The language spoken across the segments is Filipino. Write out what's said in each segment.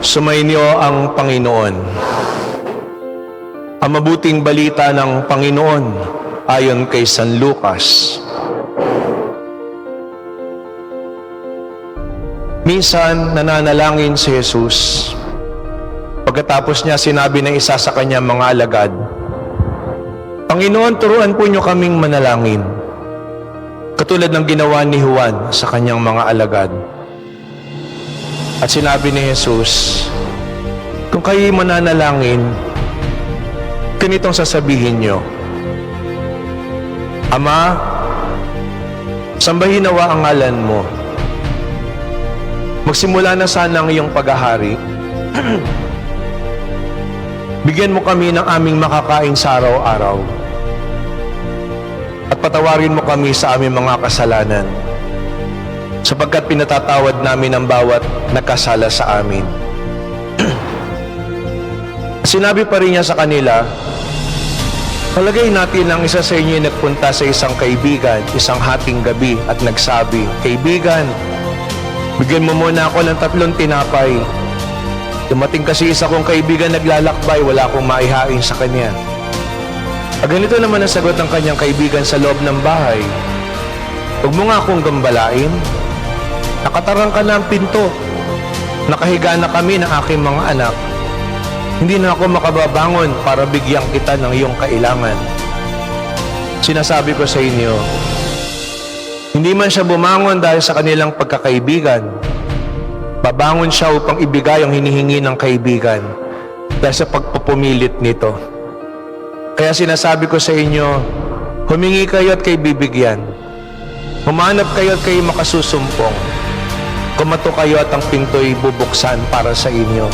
Sumainyo ang Panginoon. Ang mabuting balita ng Panginoon ayon kay San Lucas. Minsan nananalangin si Jesus. Pagkatapos niya sinabi ng isa sa kanyang mga alagad, Panginoon, turuan po niyo kaming manalangin. Katulad ng ginawa ni Juan sa kanyang mga alagad. At sinabi ni Jesus, kung kayo mananalangin, ganitong sasabihin nyo, Ama, sambahin nawa ang ngalan mo. Magsimula na sana ang iyong paghahari. Bigyan mo kami ng aming makakain sa araw-araw. At patawarin mo kami sa aming mga kasalanan sapagkat pinatatawad namin ang bawat nagkasala sa amin. Sinabi pa rin niya sa kanila, Palagay natin ang isa sa inyo nagpunta sa isang kaibigan, isang hating gabi at nagsabi, Kaibigan, bigyan mo muna ako ng tatlong tinapay. Dumating kasi isa kong kaibigan naglalakbay, wala akong maihain sa kanya. At ganito naman ang sagot ng kanyang kaibigan sa loob ng bahay. Huwag mo nga akong gambalain. Nakatarang ka na ang pinto. Nakahiga na kami ng aking mga anak. Hindi na ako makababangon para bigyan kita ng iyong kailangan. Sinasabi ko sa inyo, hindi man siya bumangon dahil sa kanilang pagkakaibigan. Babangon siya upang ibigay ang hinihingi ng kaibigan dahil sa pagpupumilit nito. Kaya sinasabi ko sa inyo, humingi kayo at kay bibigyan. Humanap kayo at kayo makasusumpong. Kumato kayo at ang pinto'y bubuksan para sa inyo.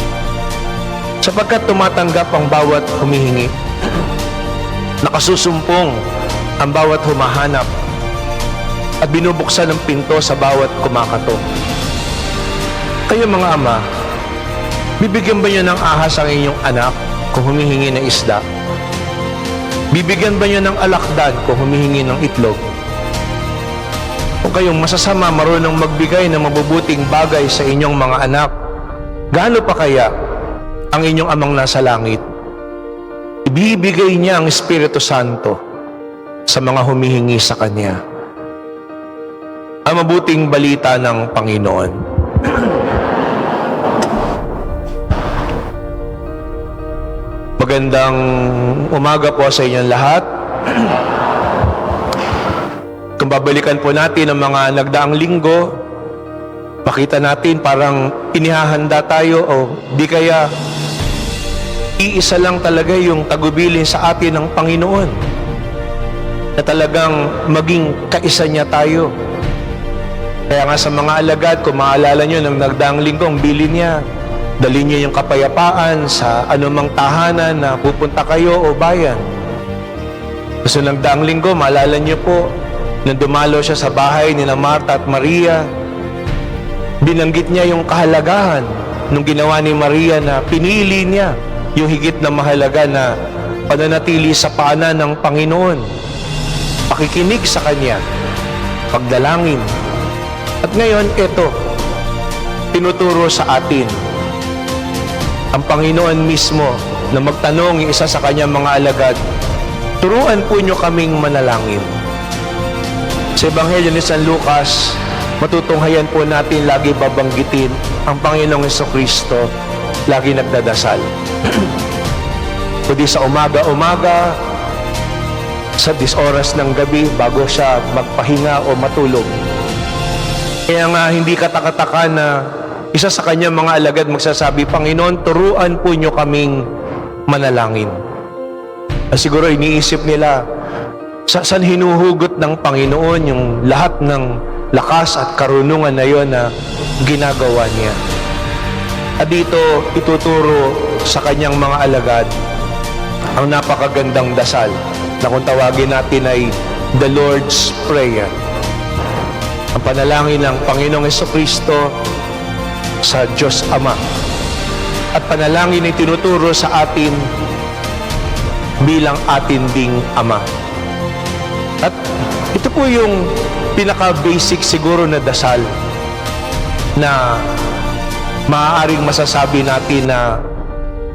Sapagkat tumatanggap ang bawat humihingi. Nakasusumpong ang bawat humahanap at binubuksan ang pinto sa bawat kumakato. Kayo mga ama, bibigyan ba niyo ng ahas ang inyong anak kung humihingi ng isda? Bibigyan ba niyo ng alakdan kung humihingi ng itlog? Kung kayong masasama marunong magbigay ng mabubuting bagay sa inyong mga anak, gaano pa kaya ang inyong amang nasa langit? Ibibigay niya ang Espiritu Santo sa mga humihingi sa Kanya. Ang mabuting balita ng Panginoon. Magandang umaga po sa inyong lahat. Babalikan po natin ang mga nagdaang linggo, makita natin parang inihahanda tayo o di kaya iisa lang talaga yung tagubilin sa atin ng Panginoon na talagang maging kaisa niya tayo. Kaya nga sa mga alagad, kung maalala nyo, nang nagdaang linggo, ang bilin niya, dali niya yung kapayapaan sa anumang tahanan na pupunta kayo o bayan. Kasi nagdaang linggo, maalala niyo po, nang dumalo siya sa bahay ni na Marta at Maria, binanggit niya yung kahalagahan nung ginawa ni Maria na pinili niya yung higit na mahalaga na pananatili sa paanan ng Panginoon. Pakikinig sa Kanya, pagdalangin. At ngayon, ito, tinuturo sa atin ang Panginoon mismo na magtanong isa sa kanyang mga alagad, turuan po nyo kaming manalangin. Sa Ebanghelyo ni San Lucas, matutunghayan po natin lagi babanggitin ang Panginoong Yeso Kristo lagi nagdadasal. Kundi sa umaga-umaga, sa dis oras ng gabi bago siya magpahinga o matulog. Kaya nga hindi katakataka na isa sa kanyang mga alagad magsasabi, Panginoon, turuan po nyo kaming manalangin. At siguro iniisip nila, sa saan hinuhugot ng Panginoon yung lahat ng lakas at karunungan na yon na ginagawa niya. At dito, ituturo sa kanyang mga alagad ang napakagandang dasal na kung tawagin natin ay the Lord's Prayer. Ang panalangin ng Panginoong Kristo sa Diyos Ama. At panalangin ay tinuturo sa atin bilang atin ding Ama. Ito po yung pinaka-basic siguro na dasal na maaaring masasabi natin na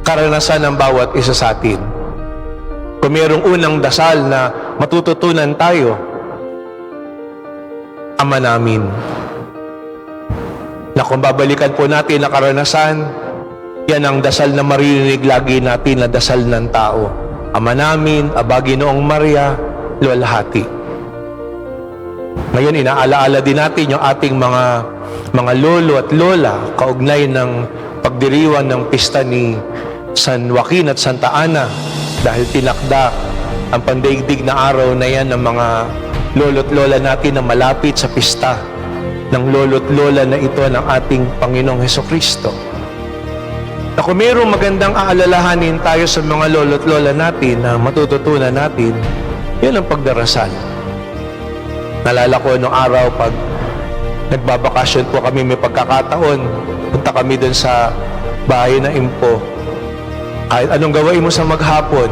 karanasan ng bawat isa sa atin. Kung mayroong unang dasal na matututunan tayo, Ama namin, na kung babalikan po natin na karanasan, yan ang dasal na maririnig lagi natin na dasal ng tao. Ama namin, Aba Ginoong Maria, luwalhati. Ngayon, inaalaala din natin yung ating mga mga lolo at lola kaugnay ng pagdiriwan ng pista ni San Joaquin at Santa Ana dahil tinakda ang pandaigdig na araw na yan ng mga lolo't lola natin na malapit sa pista ng lolo't lola na ito ng ating Panginoong Heso Kristo. Na kung mayroong magandang aalalahanin tayo sa mga lolo't lola natin na matututunan natin, yan ang pagdarasal. Nalala ko noong araw pag nagbabakasyon po kami may pagkakataon, punta kami dun sa bahay na impo. Kahit anong gawain mo sa maghapon,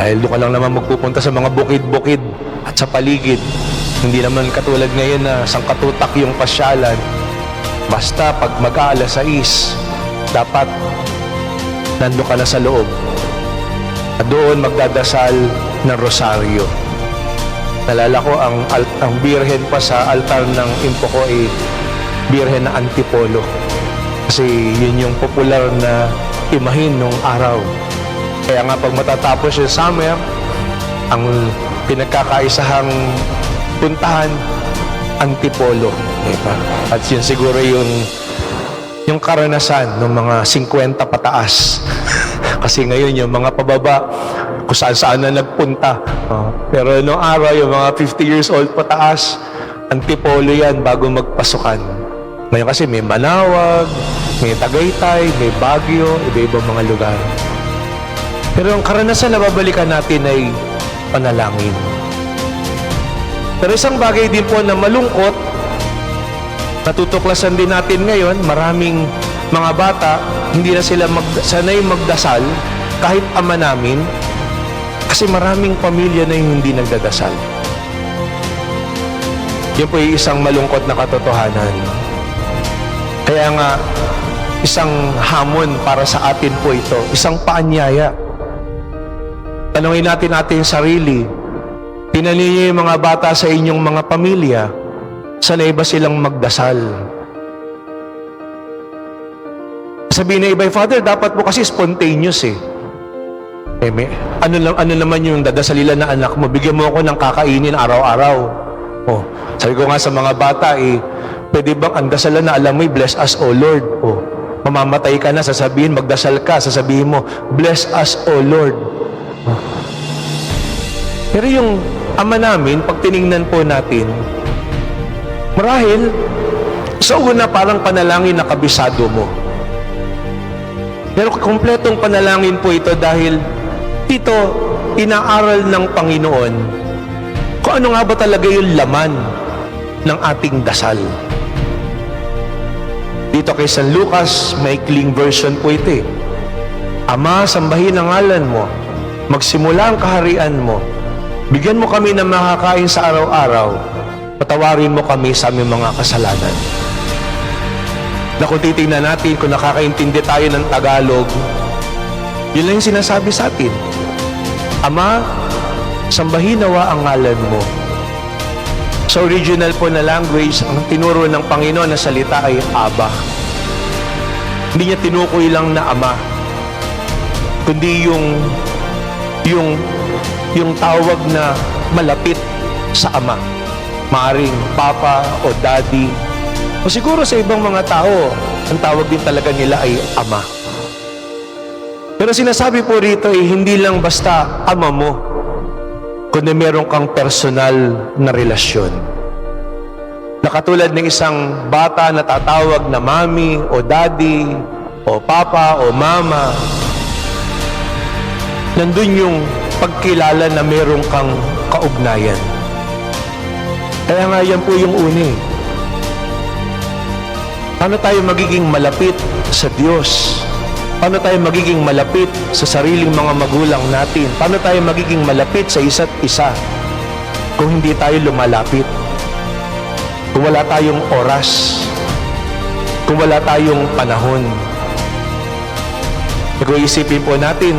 dahil doon ka lang naman magpupunta sa mga bukid-bukid at sa paligid. Hindi naman katulad ngayon na sangkatutak yung pasyalan. Basta pag mag-aalas 6, dapat nando ka na sa loob. At doon magdadasal ng rosaryo. Nalala ko ang, ang birhen pa sa altar ng impo ko ay birhen na antipolo. Kasi yun yung popular na imahin nung araw. Kaya nga pag matatapos yung summer, ang pinagkakaisahang puntahan, antipolo. Diba? At yun siguro yung yung karanasan ng mga 50 pataas. Kasi ngayon yung mga pababa, kung saan saan na nagpunta. Oh, pero noong araw, yung mga 50 years old pataas, antipolo yan bago magpasukan. Ngayon kasi may Manawag, may Tagaytay, may Baguio, iba-ibang mga lugar. Pero ang karanasan na babalikan natin ay panalangin. Pero isang bagay din po na malungkot, natutuklasan din natin ngayon, maraming mga bata, hindi na sila mag, sanay magdasal kahit ama namin, kasi maraming pamilya na yung hindi nagdadasal. Yan po yung isang malungkot na katotohanan. Kaya nga, isang hamon para sa atin po ito, isang paanyaya. Tanungin natin ating sarili, tinanin niyo yung mga bata sa inyong mga pamilya, sanay ba silang magdasal? Sabihin na iba, Father, dapat po kasi spontaneous eh. Eh, may, ano, ano naman yung dadasalila na anak mo, bigyan mo ako ng kakainin araw-araw. Oh, sabi ko nga sa mga bata, eh, pwede bang ang dasalan na alam mo, eh, bless us, O Lord. Oh, mamamatay ka na, sasabihin, magdasal ka, sasabihin mo, bless us, O Lord. Pero yung ama namin, pag tiningnan po natin, marahil, sa una parang panalangin na kabisado mo. Pero kompletong panalangin po ito dahil ito, inaaral ng Panginoon kung ano nga ba talaga yung laman ng ating dasal. Dito kay San Lucas, may kling version po ito eh. Ama, sambahin ang ngalan mo. Magsimula ang kaharian mo. Bigyan mo kami ng makakain sa araw-araw. Patawarin mo kami sa aming mga kasalanan. Na kung titingnan natin, kung nakakaintindi tayo ng Tagalog, yun lang yung sinasabi sa atin. Ama, sambahin nawa ang ngalan mo. Sa original po na language, ang tinuro ng Panginoon na salita ay Aba. Hindi niya tinukoy lang na Ama, kundi yung yung yung tawag na malapit sa ama. Maaring papa o daddy. O siguro sa ibang mga tao, ang tawag din talaga nila ay ama. Pero sinasabi po rito ay hindi lang basta ama mo, kundi meron kang personal na relasyon. Na katulad ng isang bata na tatawag na mami o daddy o papa o mama, nandun yung pagkilala na meron kang kaugnayan. Kaya nga yan po yung uni. Paano tayo magiging malapit sa Diyos? Paano tayo magiging malapit sa sariling mga magulang natin? Paano tayo magiging malapit sa isa't isa kung hindi tayo lumalapit? Kung wala tayong oras? kung wala tayong panahon. Kung isipin po natin,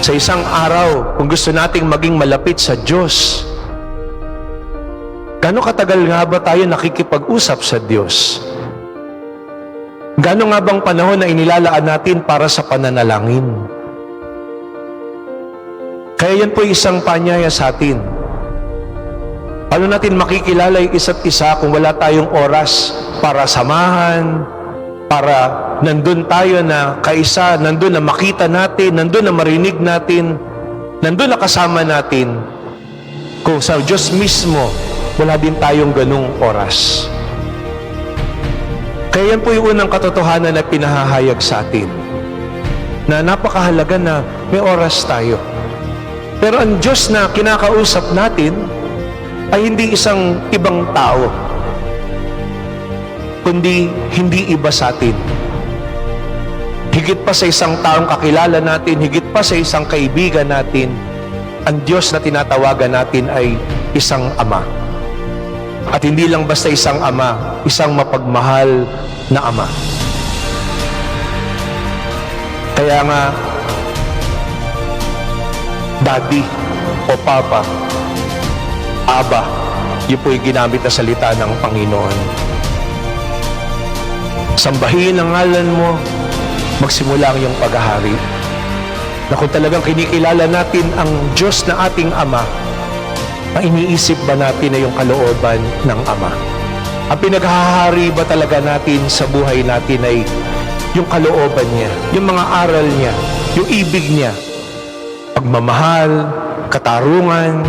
sa isang araw, kung gusto nating maging malapit sa Diyos, Gano'ng katagal nga ba tayo nakikipag-usap sa Diyos? Gano'n nga bang panahon na inilalaan natin para sa pananalangin? Kaya yan po isang panyaya sa atin. Paano natin makikilala yung isa't isa kung wala tayong oras para samahan, para nandun tayo na kaisa, nandun na makita natin, nandun na marinig natin, nandun na kasama natin. Kung sa Diyos mismo, wala din tayong ganung oras. Kaya yan po yung unang katotohanan na pinahahayag sa atin. Na napakahalaga na may oras tayo. Pero ang Diyos na kinakausap natin ay hindi isang ibang tao, kundi hindi iba sa atin. Higit pa sa isang taong kakilala natin, higit pa sa isang kaibigan natin, ang Diyos na tinatawagan natin ay isang Ama. At hindi lang basta isang ama, isang mapagmahal na ama. Kaya nga, daddy o papa, aba, yun po yung ginamit na salita ng Panginoon. Sambahin ang ngalan mo, magsimula ang iyong paghahari. Na kung talagang kinikilala natin ang Diyos na ating Ama, na iniisip ba natin na yung kalooban ng Ama? Ang pinaghahari ba talaga natin sa buhay natin ay yung kalooban niya, yung mga aral niya, yung ibig niya, pagmamahal, katarungan,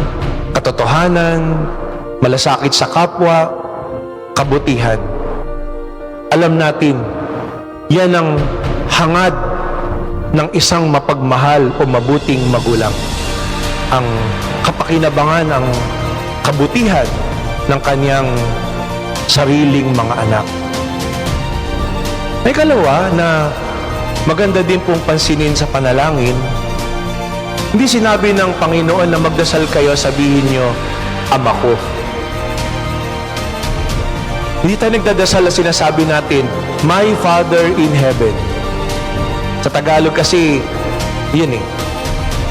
katotohanan, malasakit sa kapwa, kabutihan. Alam natin, yan ang hangad ng isang mapagmahal o mabuting magulang. Ang kapakinabangan ang kabutihan ng kanyang sariling mga anak. May kalawa na maganda din pong pansinin sa panalangin, hindi sinabi ng Panginoon na magdasal kayo, sabihin nyo, Ama ko. Hindi tayo nagdadasal na sinasabi natin, My Father in Heaven. Sa Tagalog kasi, yun eh,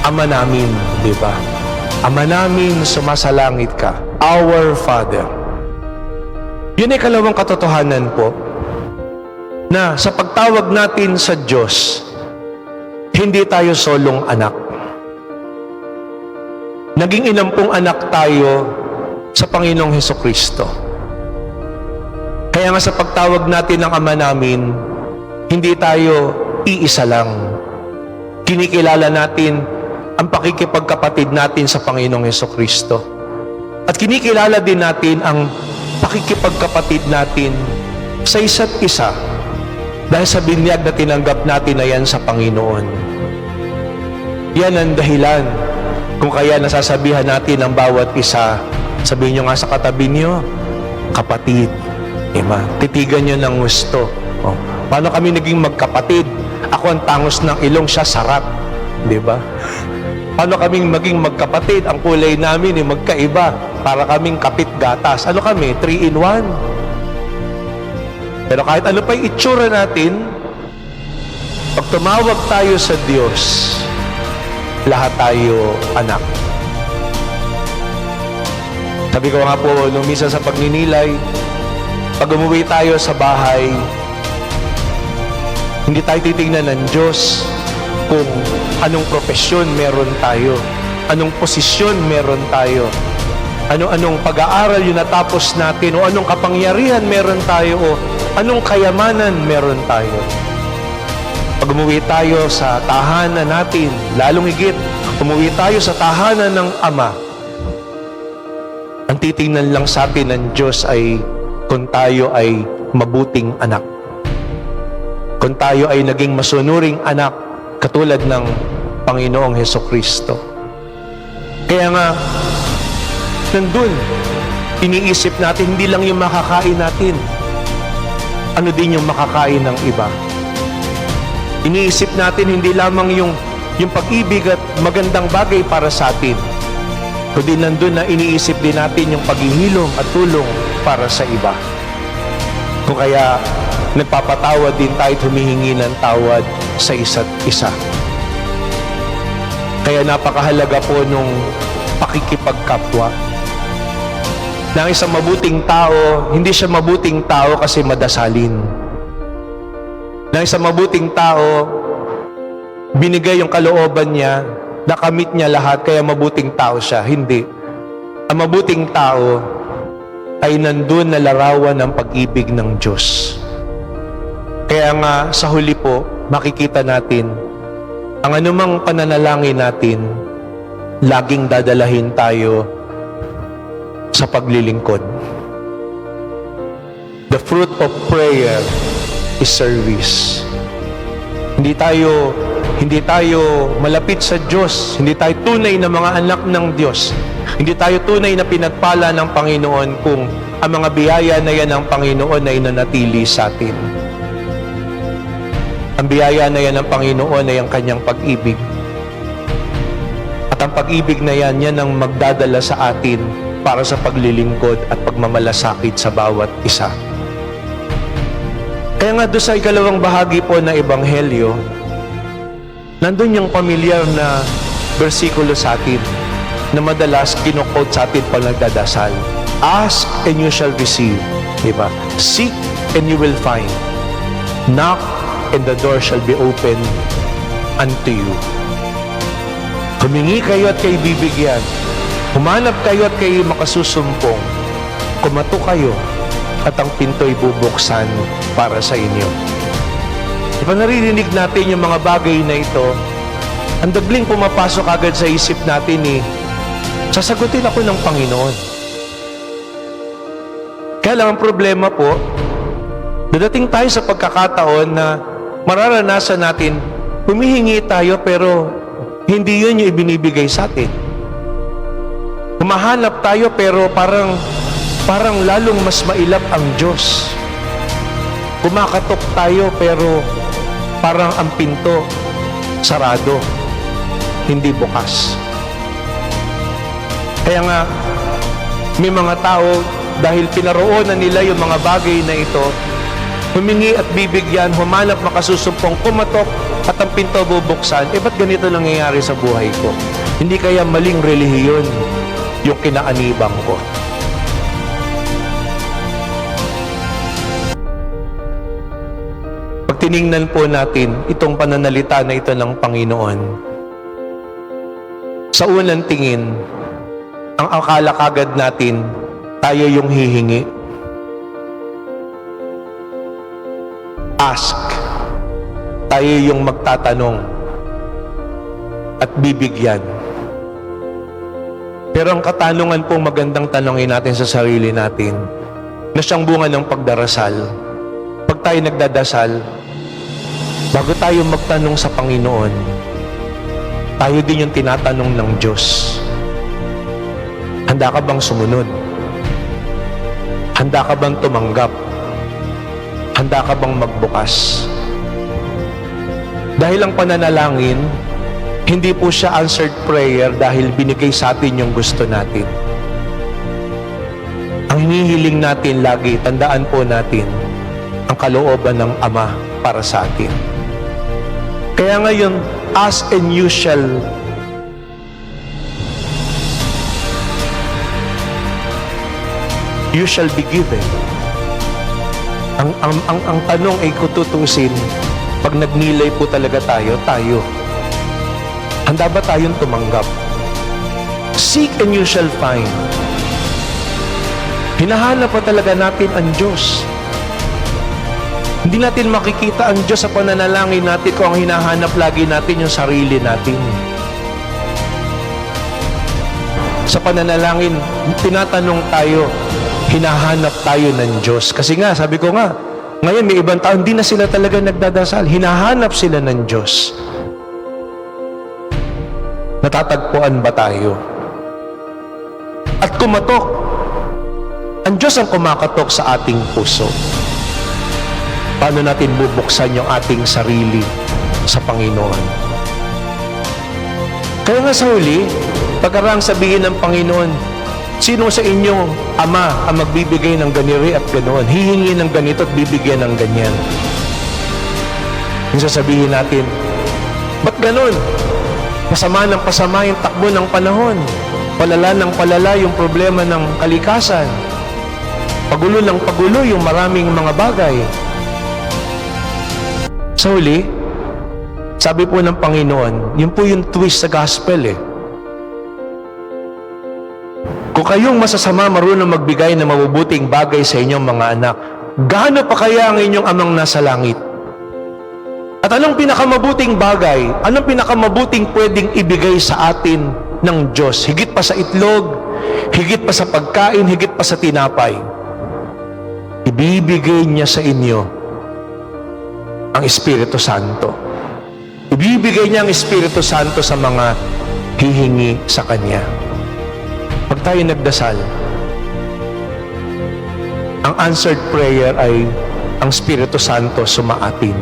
Ama namin, di ba? Ama namin, sumasalangit ka. Our Father. Yun ay kalawang katotohanan po na sa pagtawag natin sa Diyos, hindi tayo solong anak. Naging inampong anak tayo sa Panginoong Heso Kristo. Kaya nga sa pagtawag natin ng Ama namin, hindi tayo iisa lang. Kinikilala natin ang pakikipagkapatid natin sa Panginoong Heso Kristo. At kinikilala din natin ang pakikipagkapatid natin sa isa't isa dahil sa binyag na tinanggap natin na yan sa Panginoon. Yan ang dahilan kung kaya nasasabihan natin ang bawat isa. Sabihin nyo nga sa katabi nyo, kapatid, Ima, titigan nyo ng gusto. Oh, paano kami naging magkapatid? Ako ang tangos ng ilong, siya sarap. Di ba? Paano kaming maging magkapatid? Ang kulay namin ay magkaiba. Para kaming kapit gatas. Ano kami? 3 in 1? Pero kahit ano pa yung itsura natin, pag tumawag tayo sa Diyos, lahat tayo anak. Sabi ko nga po, nung misa sa pagninilay, pag umuwi tayo sa bahay, hindi tayo titingnan ng Diyos kung anong profesyon meron tayo, anong posisyon meron tayo, ano-anong pag-aaral yung natapos natin, o anong kapangyarihan meron tayo, o anong kayamanan meron tayo. Pag umuwi tayo sa tahanan natin, lalong higit, umuwi tayo sa tahanan ng Ama, ang titingnan lang sa atin ng Diyos ay kung tayo ay mabuting anak. Kung tayo ay naging masunuring anak katulad ng Panginoong Heso Kristo. Kaya nga, nandun, iniisip natin, hindi lang yung makakain natin, ano din yung makakain ng iba. Iniisip natin hindi lamang yung, yung pag-ibig at magandang bagay para sa atin, kundi nandun na iniisip din natin yung paghihilom at tulong para sa iba. Kung kaya nagpapatawad din tayo humihingi ng tawad sa isa't isa. Kaya napakahalaga po nung pakikipagkapwa. Na ang isang mabuting tao, hindi siya mabuting tao kasi madasalin. Na ang isang mabuting tao, binigay yung kalooban niya, nakamit niya lahat, kaya mabuting tao siya. Hindi. Ang mabuting tao ay nandun na larawan ng pag-ibig ng Diyos. Kaya nga, sa huli po, makikita natin, ang anumang pananalangin natin, laging dadalahin tayo sa paglilingkod. The fruit of prayer is service. Hindi tayo hindi tayo malapit sa Diyos, hindi tayo tunay na mga anak ng Diyos. Hindi tayo tunay na pinagpala ng Panginoon kung ang mga biyaya na yan ng Panginoon ay nanatili sa atin. Ang biyaya na yan ng Panginoon ay ang kanyang pag-ibig. At ang pag-ibig na yan, yan ang magdadala sa atin para sa paglilingkod at pagmamalasakit sa bawat isa. Kaya nga doon sa ikalawang bahagi po na Ebanghelyo, nandun yung pamilyar na versikulo sa atin na madalas kinukot sa atin pag nagdadasal. Ask and you shall receive. Diba? Seek and you will find. Knock and the door shall be open unto you. Humingi kayo at kayo bibigyan. Humanap kayo at kayo makasusumpong. Kumato kayo at ang pinto'y bubuksan para sa inyo. Di ba naririnig natin yung mga bagay na ito, ang dagling pumapasok agad sa isip natin eh, sasagutin ako ng Panginoon. Kaya lang ang problema po, dadating tayo sa pagkakataon na mararanasan natin, humihingi tayo pero hindi yun yung ibinibigay sa atin. Humahanap tayo pero parang parang lalong mas mailap ang Diyos. Kumakatok tayo pero parang ang pinto sarado, hindi bukas. Kaya nga, may mga tao dahil pinaroonan nila yung mga bagay na ito, humingi at bibigyan, humanap makasusumpong, kumatok at ang pinto bubuksan, eh ba't ganito nangyayari sa buhay ko? Hindi kaya maling relihiyon yung kinaanibang ko. Pag tiningnan po natin itong pananalita na ito ng Panginoon, sa unang tingin, ang akala kagad natin, tayo yung hihingi. Ask. Tayo yung magtatanong at bibigyan. Pero ang katanungan pong magandang tanongin natin sa sarili natin, na siyang bunga ng pagdarasal, pag tayo nagdadasal, bago tayo magtanong sa Panginoon, tayo din yung tinatanong ng Diyos. Handa ka bang sumunod? Handa ka bang tumanggap? Handa ka bang magbukas? Dahil ang pananalangin, hindi po siya answered prayer dahil binigay sa atin yung gusto natin. Ang hinihiling natin lagi, tandaan po natin, ang kalooban ng Ama para sa atin. Kaya ngayon, ask and you shall you shall be given. Ang, ang, ang, ang tanong ay kututusin, pag nagnilay po talaga tayo, tayo. Handa ba tayong tumanggap? Seek and you shall find. Hinahanap pa talaga natin ang Diyos. Hindi natin makikita ang Diyos sa pananalangin natin kung ang hinahanap lagi natin yung sarili natin. Sa pananalangin, tinatanong tayo, hinahanap tayo ng Diyos. Kasi nga, sabi ko nga, ngayon may ibang tao, hindi na sila talaga nagdadasal. Hinahanap sila ng Diyos. Natatagpuan ba tayo? At kumatok. Ang Diyos ang kumakatok sa ating puso. Paano natin bubuksan yung ating sarili sa Panginoon? Kaya nga sa huli, pagkarang sabihin ng Panginoon, sino sa inyo ama ang magbibigay ng ganiri at ganoon. Hihingi ng ganito at bibigyan ng ganyan. Yung sasabihin natin, ba't ganun? Pasama ng pasama yung takbo ng panahon. Palala ng palala yung problema ng kalikasan. Pagulo ng pagulo yung maraming mga bagay. Sa huli, sabi po ng Panginoon, yun po yung twist sa gospel eh. Kayong masasama marunong magbigay ng mabubuting bagay sa inyong mga anak, gaano pa kaya ang inyong amang nasa langit? At anong pinakamabuting bagay? Anong pinakamabuting pwedeng ibigay sa atin ng Diyos? Higit pa sa itlog, higit pa sa pagkain, higit pa sa tinapay. Ibibigay niya sa inyo ang Espiritu Santo. Ibibigay niya ang Espiritu Santo sa mga hihingi sa Kanya. Pag tayo nagdasal, ang answered prayer ay ang Espiritu Santo sumaatin.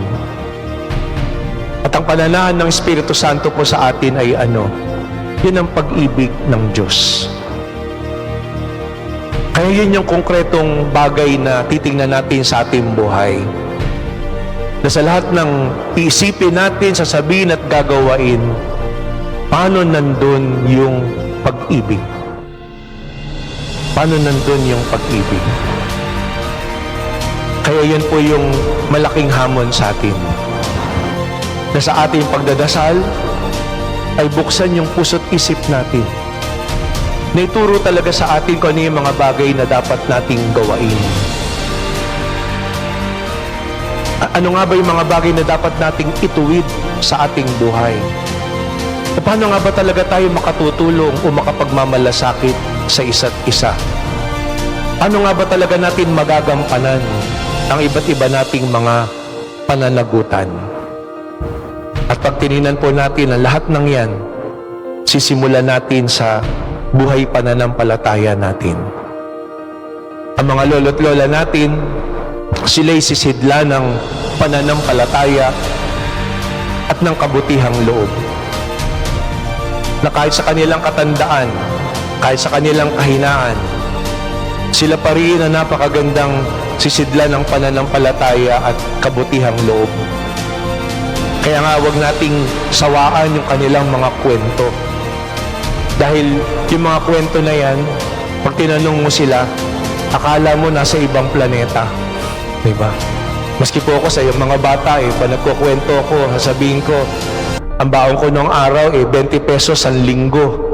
At ang pananahan ng Espiritu Santo po sa atin ay ano? Yun ang pag-ibig ng Diyos. Kaya yun yung konkretong bagay na titingnan natin sa ating buhay. Na sa lahat ng iisipin natin, sasabihin at gagawain, paano nandun yung pag-ibig? Paano nandun yung pag-ibig? Kaya yun po yung malaking hamon sa atin. Na sa ating pagdadasal, ay buksan yung puso't isip natin. Na ituro talaga sa atin kung ano yung mga bagay na dapat nating gawain. Ano nga ba yung mga bagay na dapat nating ituwid sa ating buhay? Paano nga ba talaga tayo makatutulong o makapagmamalasakit sa isa't isa? Ano nga ba talaga natin magagampanan ang iba't iba nating mga pananagutan? At pag tininan po natin ang lahat ng yan, sisimulan natin sa buhay pananampalataya natin. Ang mga lolo't lola natin, sila'y sisidla ng pananampalataya at ng kabutihang loob. Na kahit sa kanilang katandaan, kahit sa kanilang kahinaan, sila pa rin na napakagandang sisidla ng pananampalataya at kabutihang loob. Kaya nga wag nating sawaan yung kanilang mga kwento. Dahil yung mga kwento na yan, pag tinanong mo sila, akala mo nasa ibang planeta. Diba? Maski po ako sa yung mga bata eh, pag nagkukwento ako, sasabihin ko, ang baon ko noong araw eh, 20 pesos ang linggo.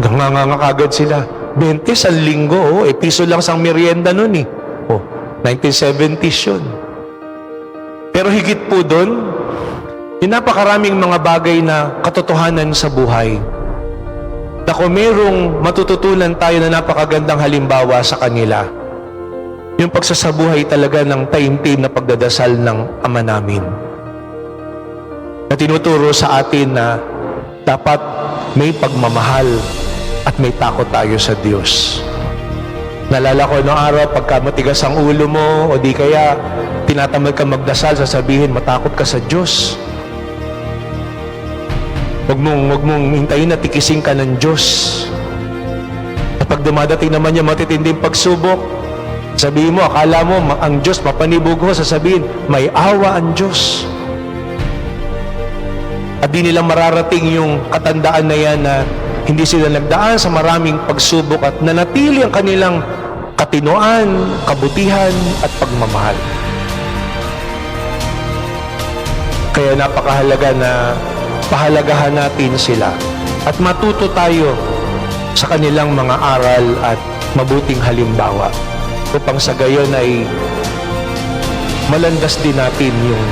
Ganganga kagad sila. 20 sa linggo, oh, eh, lang sang merienda nun eh. Oh, 1970s yun. Pero higit po doon, yung napakaraming mga bagay na katotohanan sa buhay. Na kung merong matututunan tayo na napakagandang halimbawa sa kanila, yung pagsasabuhay talaga ng taimtim na pagdadasal ng Ama namin. Na tinuturo sa atin na dapat may pagmamahal at may takot tayo sa Diyos. Nalala ko noong araw, pagka matigas ang ulo mo, o di kaya tinatamad ka magdasal, sasabihin, matakot ka sa Diyos. Huwag mong, huwag mong hintayin na tikisin ka ng Diyos. At pag dumadating naman yung matitinding pagsubok, sabihin mo, akala mo, ang Diyos mapanibog sasabihin, may awa ang Diyos. At di nila mararating yung katandaan na yan na hindi sila nagdaan sa maraming pagsubok at nanatili ang kanilang katinuan, kabutihan at pagmamahal. Kaya napakahalaga na pahalagahan natin sila at matuto tayo sa kanilang mga aral at mabuting halimbawa upang sa gayon ay malandas din natin yung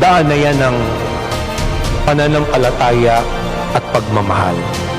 daan na yan ng pananampalataya at pagmamahal.